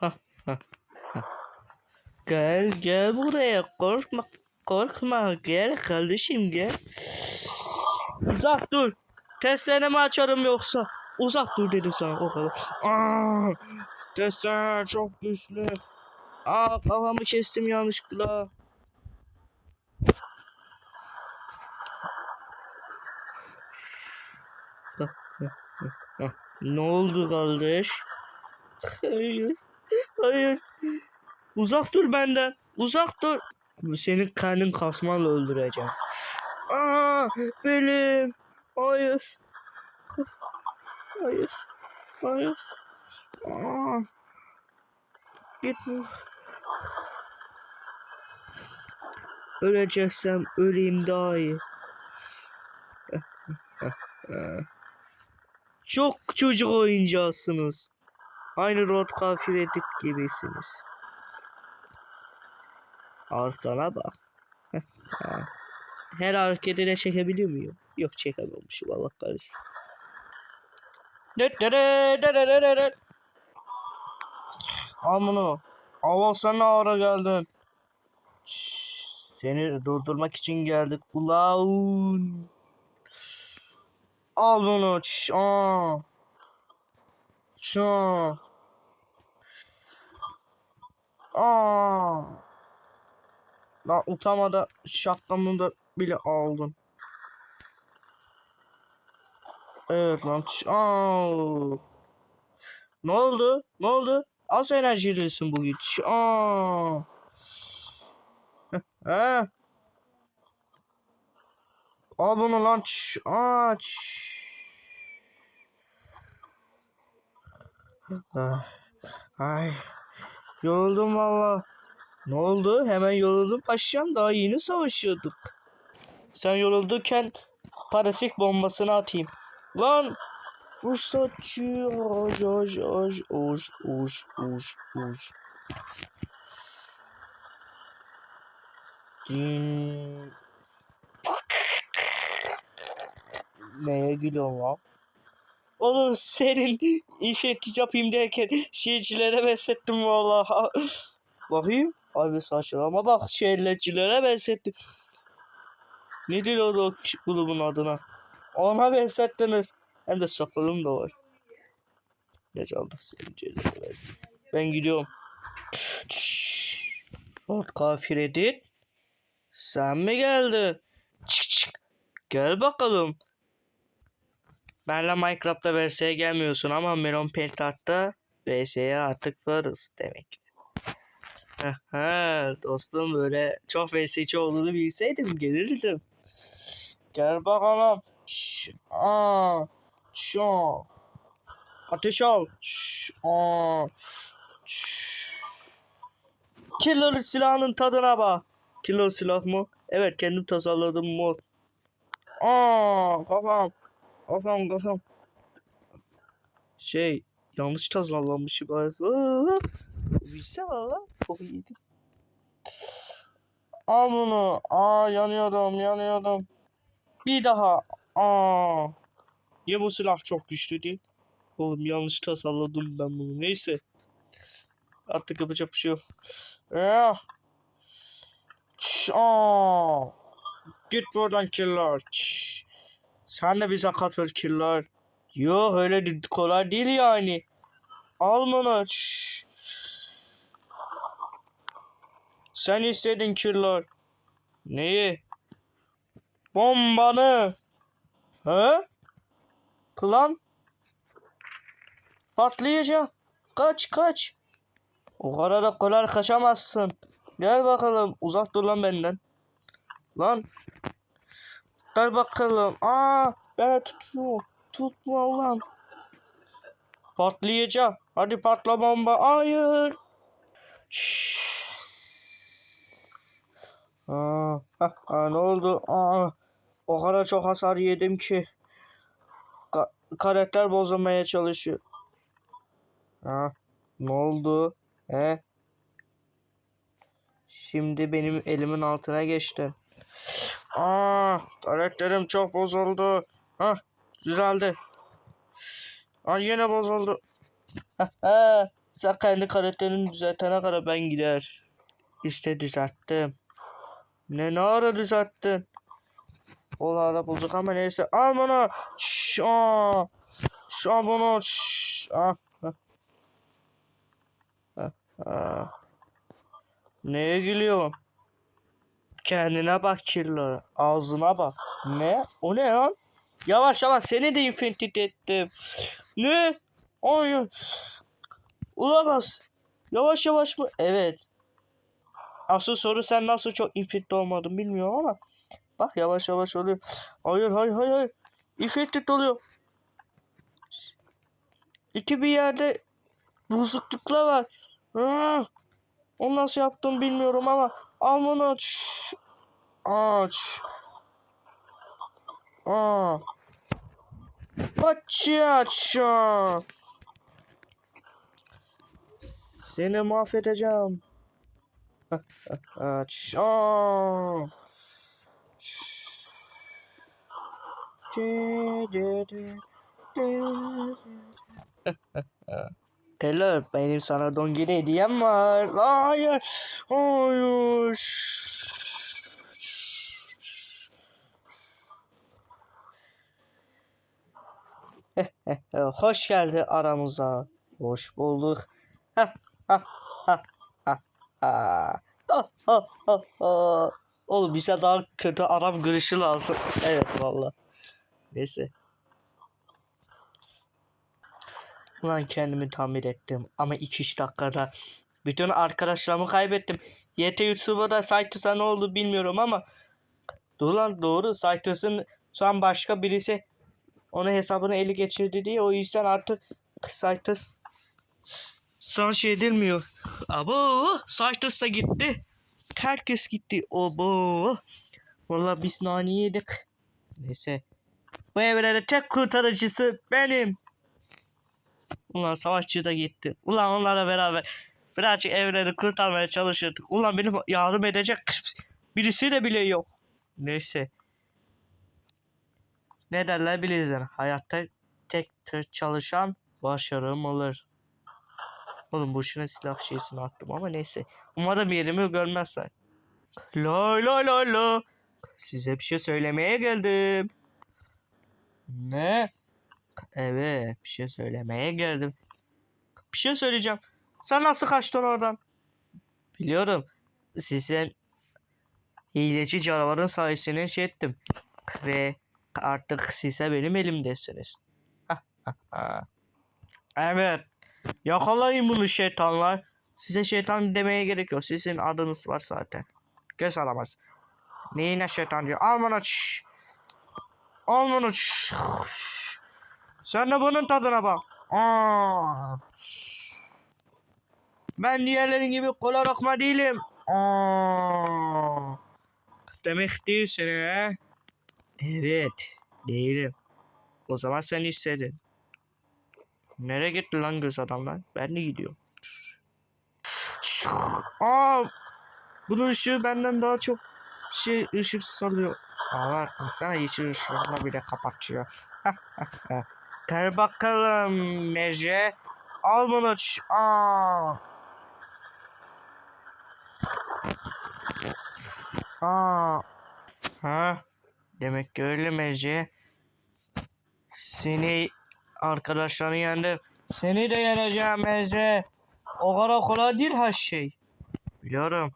Hah, hah. Gel gel buraya korkma korkma gel kardeşim gel. Uzak dur. Testeremi açarım yoksa. Uzak dur dedim sana o kadar. Aa, testere çok güçlü. Aa kafamı kestim yanlışlıkla. Ne oldu kardeş? Hayır. Hayır. Uzak dur benden. Uzak dur. Senin karnın kasmanla öldüreceğim. Aa, benim. Hayır. Hayır. Hayır. Aa. Gitme. Öleceksem öleyim daha iyi. Çok çocuk oyuncağısınız. Aynı Rod Kafiredik gibisiniz. Arkana bak. Her hareketi de çekebiliyor muyum? Yok çekememişim Allah kahretsin. Al bunu. Aval sen ne ara geldin? Seni durdurmak için geldik. Ulan. Al bunu. Aa. Şu. Aa. Lan utanmadan şapkamı da bile aldın. Evet lan. Aa. Ne oldu? Ne oldu? Az enerjilisin bugün. Aa. He. Al bunu lan. Ç- Aa. Ç- Ah, Ay. Yoruldum valla. Ne oldu? Hemen yoruldum paşam. Daha yeni savaşıyorduk. Sen yorulduyken parasit bombasını atayım. Lan! Fırsatçı. Aj aj aj aj aj aj aj. Din. Neye gülüyorsun lan? Oğlum senin işe yapayım derken şeycilere benzettim vallahi. Bakayım. Abi saçmalama bak şehirlecilere benzettim. Ne diyor o grubun adına? Ona benzettiniz. Hem de sakalım da var. Ne çaldı senin. Ben gidiyorum. Bak kafir edin. Sen mi geldin? Çık çık. Gel bakalım. Benle Minecraft'ta VS'ye gelmiyorsun ama Melon Pentart'ta VS'ye artık varız demek. Dostum böyle çok VS'ci olduğunu bilseydim gelirdim. Gel bakalım. Şş, aa, şu. Ateş al. Şş. Killer silahının tadına bak. Killer silah mı? Evet kendim tasarladım mod. Aa, kafam. Kafam kafam. Şey yanlış tasarlanmış galiba. Bilse valla çok iyiydi. Al bunu. Aa yanıyorum yanıyorum. Bir daha. Aa. Niye bu silah çok güçlü değil? Oğlum yanlış tasarladım ben bunu. Neyse. Artık yapacak bir şey yok. Ya. Çş, aa. Git buradan killer. Çş. Sen de bize katıl killer. Yok öyle kolay değil yani. Al. Sen istedin killer. Neyi? Bombanı. He? Klan? Patlayacak. Kaç kaç. O kadar da kolay kaçamazsın. Gel bakalım. Uzak dur lan benden. Lan. Gel bakalım. Aa, beni tutuyor. Tutma ulan. Patlayacak. Hadi patla bomba. Hayır. Aa, ha, ha, ne oldu? Aa, o kadar çok hasar yedim ki. Ka karakter bozulmaya çalışıyor. Ha, ne oldu? He? Şimdi benim elimin altına geçti. Aa, karakterim çok bozuldu. Ha, düzeldi. Ay yine bozuldu. Sen kendi karakterini düzeltene kadar ben gider. İşte düzelttim. Ne ne ara düzelttin? Ola bulduk ama neyse. Al bunu. Şşş. aa. Al bunu. Şşş. Ah, ah. Neye gülüyorsun? Kendine bak kirli. Ağzına bak. Ne? O ne lan? Yavaş yavaş seni de infinite ettim. Ne? Hayır. Olamaz. Yavaş yavaş mı? Evet. Asıl soru sen nasıl çok infinite olmadın bilmiyorum ama. Bak yavaş yavaş oluyor. Hayır hayır hayır hayır. Infinite oluyor. İki bir yerde bozukluklar var. Ah, onu nasıl yaptım bilmiyorum ama al bunu aç. Aç. Aa. Aç aç. Seni mahvedeceğim. Aç. Aa. Taylor benim sana dongili hediyem var. Hayır. Hayır. Hoş geldi aramıza. Hoş bulduk. Ha ha ha ha ha. Ha ha. Oğlum bize daha kötü Arap gülüşü lazım. Evet valla. Neyse. Ulan kendimi tamir ettim ama 2-3 dakikada bütün arkadaşlarımı kaybettim. YT YouTube'da Cytus'a ne oldu bilmiyorum ama Dur lan doğru Cytus'ın şu an başka birisi onun hesabını eli geçirdi diye o yüzden artık Cytus sana şey edilmiyor. Abo Cytus da gitti. Herkes gitti. Obo. Vallahi biz nane yedik. Neyse. Bu evrenin tek kurtarıcısı benim. Ulan savaşçı da gitti. Ulan onlarla beraber birazcık evreni kurtarmaya çalışırdık. Ulan benim yardım edecek birisi de bile yok. Neyse. Ne derler bilirler. Hayatta tek çalışan başarım olur. Oğlum boşuna silah şeysini attım ama neyse. Umarım yerimi görmezler. La la la la. Size bir şey söylemeye geldim. Ne? Evet bir şey söylemeye geldim. Bir şey söyleyeceğim. Sen nasıl kaçtın oradan? Biliyorum. Sizin hileci canavarın sayesinde şey ettim. Ve artık size benim elimdesiniz. evet. Yakalayın bunu şeytanlar. Size şeytan demeye gerek yok. Sizin adınız var zaten. Göz alamaz. Neyine şeytan diyor. Al bunu. Al bunu. Sen de bunun tadına bak. Aa. Ben diğerlerin gibi kola lokma değilim. Aa. Demek değilsin he? Evet. Değilim. O zaman sen istedin. Nereye gitti lan göz adamlar? Ben de gidiyorum. Aa, bunun ışığı benden daha çok şey ışık salıyor. Bak sana yeşil ışığını bile kapatıyor. Gel bakalım Mece. Al bunu. Aa. Aa. Ha. Demek ki öyle Mece. Seni arkadaşların yanında seni de yeneceğim Mece. O kadar kolay değil her şey. Biliyorum.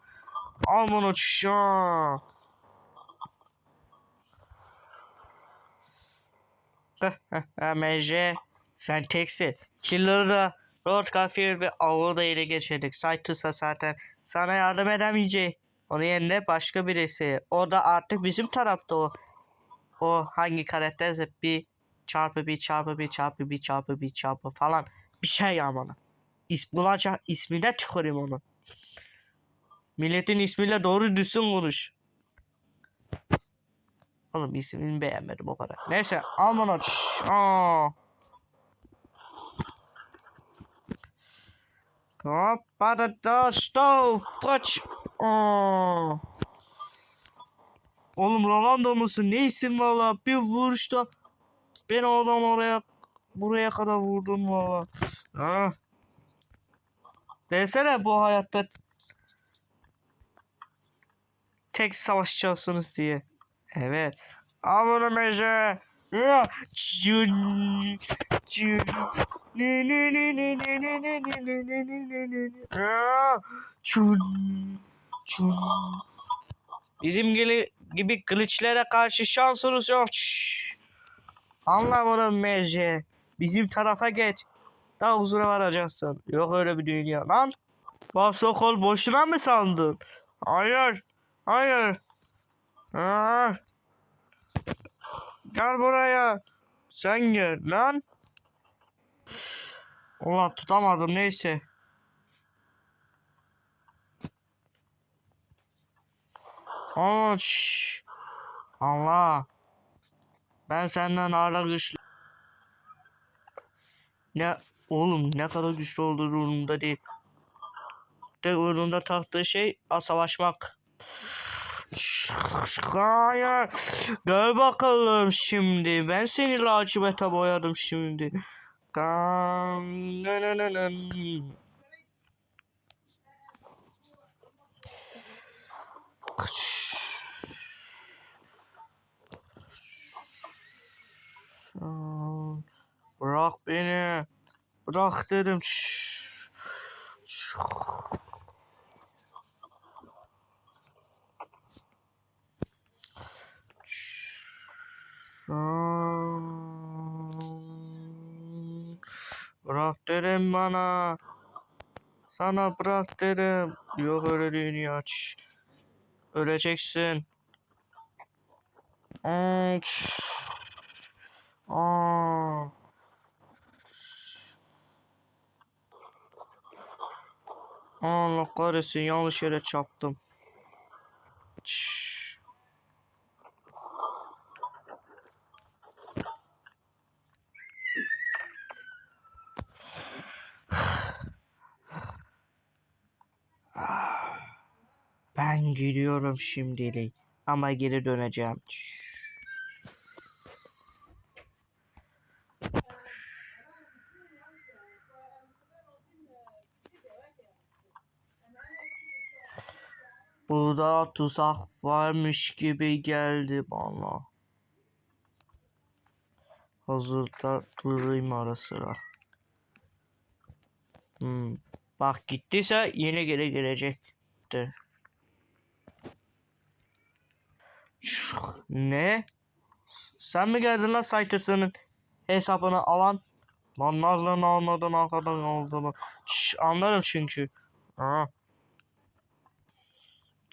Al bunu çişa. MJ sen teksin. Killer'ı da Lord Gafir ve Av'u da ele geçirdik. Cytus'a zaten sana yardım edemeyecek. Onun yerine başka birisi. O da artık bizim tarafta o. O hangi karakterse bir çarpı bir çarpı bir çarpı bir çarpı bir çarpı falan bir şey yapmalı. İs bulacak ismine tüküreyim onu. Milletin ismiyle doğru düzgün konuş. Oğlum ismini beğenmedim o kadar. Neyse bunu. Şşş, Aa. Hop hadi da stop. Kaç. Aa. Oğlum Rolando musun? Ne isim valla? Bir vuruşta ben o adam oraya buraya kadar vurdum valla. Ah. Desene bu hayatta tek savaşacaksınız diye. Evet. Al bunu meşe. Bizim gibi, gibi kılıçlara karşı şansınız yok. Anla bunu meşe. Bizim tarafa geç. Daha huzura varacaksın. Yok öyle bir dünya lan. Bak sokol boşuna mı sandın? Hayır. Hayır. Aa. Gel buraya. Sen gel lan. Ulan tutamadım neyse. Şşş. Allah. Ben senden hala güçlü. Ne oğlum ne kadar güçlü olduğu umurumda değil. De uğrunda taktığı şey savaşmak. Hayır. Gel bakalım şimdi. Ben seni lacivete boyadım şimdi. Aa, Bırak beni. Bırak dedim. Şşş. Bırak bana. Sana bırak dedim. Yok öyle dünya. Şşş. Öleceksin. Şşş. Aa. Allah kahretsin yanlış yere çarptım. Şşş. Ben gidiyorum şimdilik ama geri döneceğim. Burada tuzak varmış gibi geldi bana. Hazırda durayım ara sıra. Hmm. Bak gittiyse yine geri gelecektir. Ne? Sen mi geldin lan Saytırsı'nın hesabını alan? Lan Nazlı'nın almadan arkadan olduğunu. Şş, anlarım çünkü. Ha.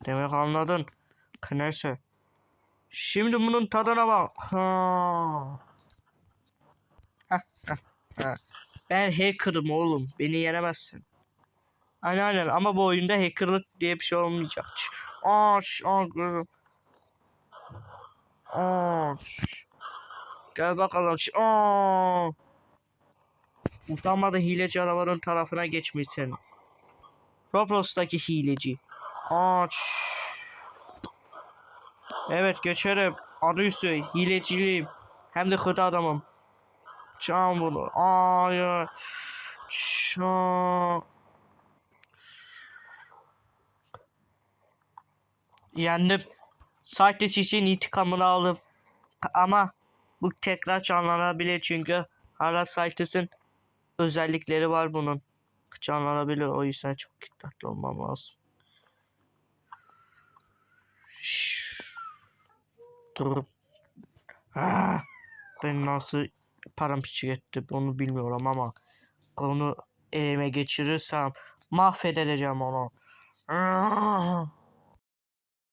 Demek anladın. Neyse. Şimdi bunun tadına bak. Ha. Heh, heh. Ben hacker'ım oğlum. Beni yenemezsin. Aynen aynen ama bu oyunda hackerlık diye bir şey olmayacak. Aç, aç gözüm. Aç. Gel bakalım. Aa. Utanmadı hileci arabanın tarafına geçmişsin. Roblox'taki hileci. Aç. Evet geçerim. Adı üstü hileciliğim. Hem de kötü adamım. Çam bunu. Hayır. Çam. Yendim. Sahte çiçeğin intikamını aldım. Ama bu tekrar canlanabilir çünkü hala Cytus'ın özellikleri var bunun. Canlanabilir o yüzden çok dikkatli olmam lazım. Dur. Ah, ben nasıl paramparça etti onu bilmiyorum ama onu elime geçirirsem mahvedeceğim onu. Ah.